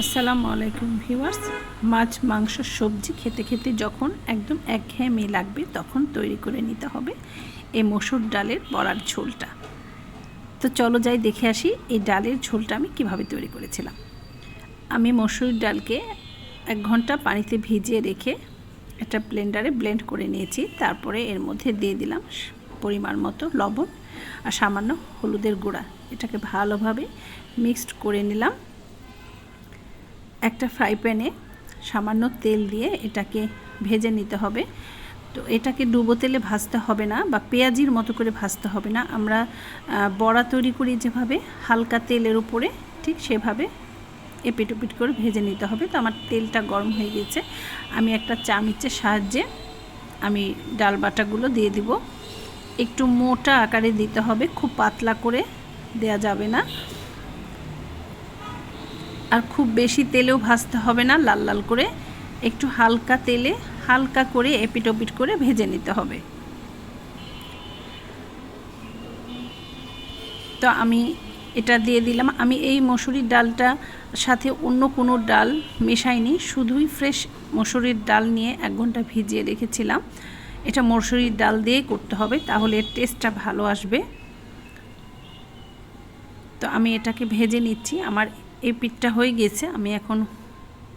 আসসালামু আলাইকুম ভিউয়ার্স। মাছ, মাংস, সবজি খেতে খেতে যখন একদম একঘেয়েমি লাগবে, তখন তৈরি করে নিতে হবে এই মসুর ডালের বড়ার ঝোলটা। তো চলো যাই দেখে আসি এই ডালের ঝোলটা আমি কীভাবে তৈরি করেছিলাম। আমি মসুর ডালকে এক ঘণ্টা পানিতে ভিজিয়ে রেখে একটা ব্লেন্ডারে ব্লেন্ড করে নিয়েছি। তারপরে এর মধ্যে দিয়ে দিলাম পরিমাণ মতো লবণ আর সামান্য হলুদের গুঁড়া। এটাকে ভালোভাবে মিক্সড করে নিলাম। একটা ফ্রাই প্যানে সামান্য তেল দিয়ে এটাকে ভেজে নিতে হবে। তো এটাকে ডুবো তেলে ভাজতে হবে না বা পেঁয়াজির মতো করে ভাজতে হবে না। আমরা বড়া তৈরি করি যেভাবে, হালকা তেলের উপরে ঠিক সেভাবে এপিট ওপিট করে ভেজে নিতে হবে। তো আমার তেলটা গরম হয়ে গেছে। আমি একটা চামিচের সাহায্যে আমি ডাল বাটাগুলো দিয়ে দিব। একটু মোটা আকারে দিতে হবে, খুব পাতলা করে দেয়া যাবে না। আর খুব বেশি তেলেও ভাজতে হবে না, লাল লাল করে। একটু হালকা তেলে হালকা করে এপিট ওপিট করে ভেজে নিতে হবে। তো আমি এটা দিয়ে দিলাম। আমি এই মসুরির ডালটা সাথে অন্য কোনো ডাল মেশাইনি, শুধুই ফ্রেশ মসুরির ডাল নিয়ে এক ঘণ্টা ভিজিয়ে রেখেছিলাম। এটা মসুরির ডাল দিয়ে করতে হবে, তাহলে এর টেস্টটা ভালো আসবে। তো আমি এটাকে ভেজে নিচ্ছি। আমার এই পিঠটা হয়ে গেছে, আমি এখন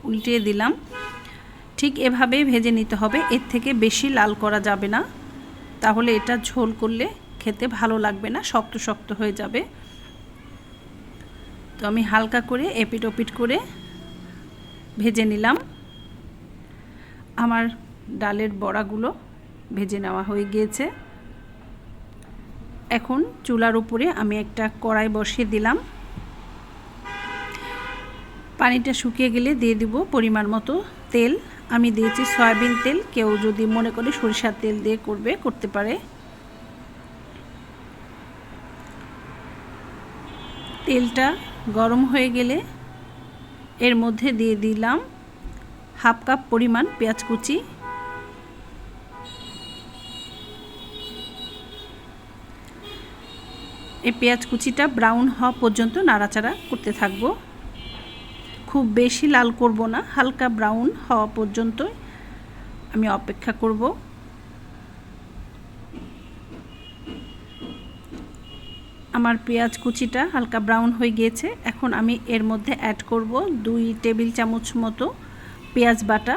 উল্টিয়ে দিলাম। ঠিক এভাবেই ভেজে নিতে হবে, এর থেকে বেশি লাল করা যাবে না। তাহলে এটা ঝোল করলে খেতে ভালো লাগবে না, শক্ত শক্ত হয়ে যাবে। তো আমি হালকা করে এপিট ওপিট করে ভেজে নিলাম। আমার ডালের বড়াগুলো ভেজে নেওয়া হয়ে গিয়েছে। এখন চুলার উপরে আমি একটা কড়াই বসিয়ে দিলাম। পানিটা শুকিয়ে গেলে দিয়ে দিব পরিমাণ মতো তেল। আমি দিয়েছি সয়াবিন তেল, কেউ যদি মনে করে সরিষার তেল দিয়ে করবে, করতে পারে। তেলটা গরম হয়ে গেলে এর মধ্যে দিয়ে দিলাম হাফ কাপ পরিমাণ পেঁয়াজ কুচি। এই পেঁয়াজ কুচিটা ব্রাউন হওয়া পর্যন্ত নাড়াচাড়া করতে থাকব। খুব বেশি লাল করব না, হালকা ব্রাউন হওয়া পর্যন্ত আমি অপেক্ষা করব। আমার পেঁয়াজ কুচিটা হালকা ব্রাউন হয়ে গিয়েছে, এখন আমি এর মধ্যে অ্যাড করব দুই টেবিল চামচ মতো পেঁয়াজ বাটা।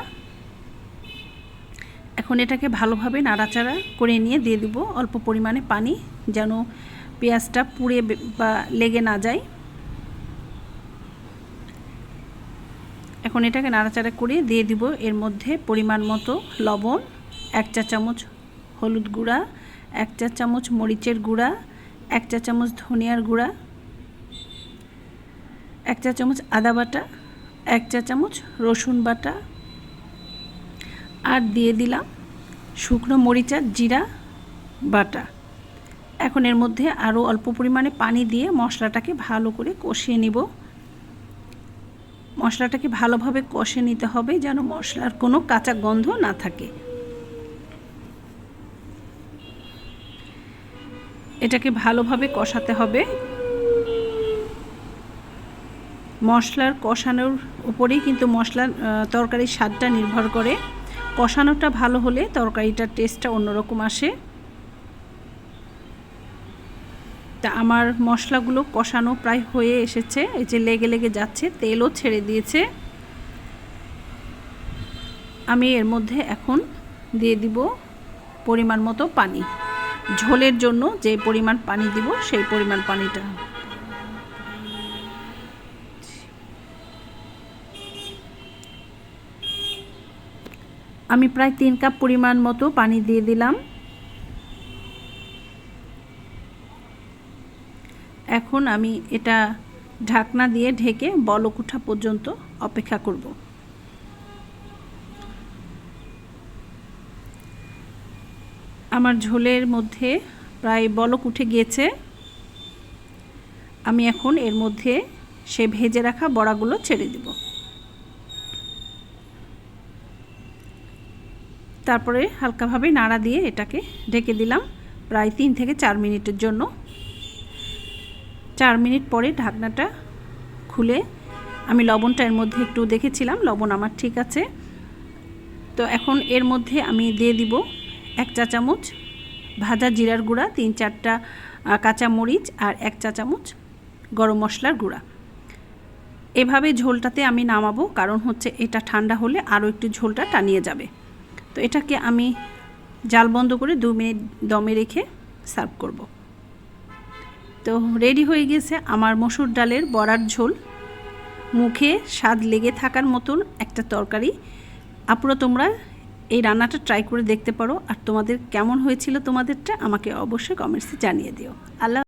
এখন এটাকে ভালোভাবে নাড়াচাড়া করে নিয়ে দিয়ে দিব অল্প পরিমাণে পানি, যেন পেঁয়াজটা পুড়ে বা লেগে না যায়। এখন এটাকে নাড়াচাড়া করে দিয়ে দিব এর মধ্যে পরিমাণ মতো লবণ, এক চা চামচ হলুদ গুঁড়া, এক চা চামচ মরিচের গুঁড়া, এক চা চামচ ধনিয়ার গুঁড়া, এক চা চামচ আদা বাটা, এক চা চামচ রসুন বাটা আর দিয়ে দিলাম শুকনো মরিচার জিরা বাটা। এখন এর মধ্যে আরও অল্প পরিমাণে পানি দিয়ে মশলাটাকে ভালো করে কষিয়ে নিব। মশলাটাকে ভালোভাবে কষে নিতে হবে যেন মশলার কোনো কাঁচা গন্ধ না থাকে? এটাকে ভালোভাবে কষাতে হবে। মশলার কষানোর উপরেই কিন্তু মশলার তরকারির স্বাদটা নির্ভর করে। কষানোটা ভালো হলে তরকারিটার টেস্টটা অন্যরকম আসে। তা আমার মশলাগুলো কষানো প্রায় হয়ে এসেছে। এই যে লেগে লেগে যাচ্ছে, তেলও ছেড়ে দিয়েছে। আমি এর মধ্যে এখন দিয়ে দিব পরিমাণ মতো পানি। ঝোলের জন্য যে পরিমাণ পানি দিব, সেই পরিমাণ পানিটা। আমি প্রায় তিন কাপ পরিমাণ মতো পানি দিয়ে দিলাম। এখন আমি এটা ঢাকনা দিয়ে ঢেকে বলক উঠা পর্যন্ত অপেক্ষা করব। আমার ঝোলের মধ্যে প্রায় বলক উঠে গিয়েছে। আমি এখন এর মধ্যে সে ভেজে রাখা বড়াগুলো ছেড়ে দেব। তারপরে হালকাভাবে নাড়া দিয়ে এটাকে ঢেকে দিলাম প্রায় তিন থেকে চার মিনিটের জন্য। চার মিনিট পরে ঢাকনাটা খুলে আমি লবণটা এর মধ্যে একটু দেখেছিলাম, লবণ আমার ঠিক আছে। তো এখন এর মধ্যে আমি দিয়ে দিব এক চা চামচ ভাজা জিরার গুঁড়া, তিন চারটা কাঁচা মরিচ আর এক চা চামচ গরম মশলার গুঁড়া। এভাবে ঝোলটাতে আমি নামাবো, কারণ হচ্ছে এটা ঠান্ডা হলে আরও একটু ঝোলটা টানিয়ে যাবে। তো এটাকে আমি জাল বন্ধ করে দু মিনিট দমে রেখে সার্ভ করব। তো রেডি হয়ে গেছে আমার মসুর ডালের বড়ার ঝোল। মুখে স্বাদ লেগে থাকার মতন একটা তরকারি। আপুরা তোমরা এই রান্নাটা ট্রাই করে দেখতে পারো। আর তোমাদের কেমন হয়েছিল তোমাদেরটা আমাকে অবশ্যই কমেন্টসে জানিয়ে দিও। আল্লাহ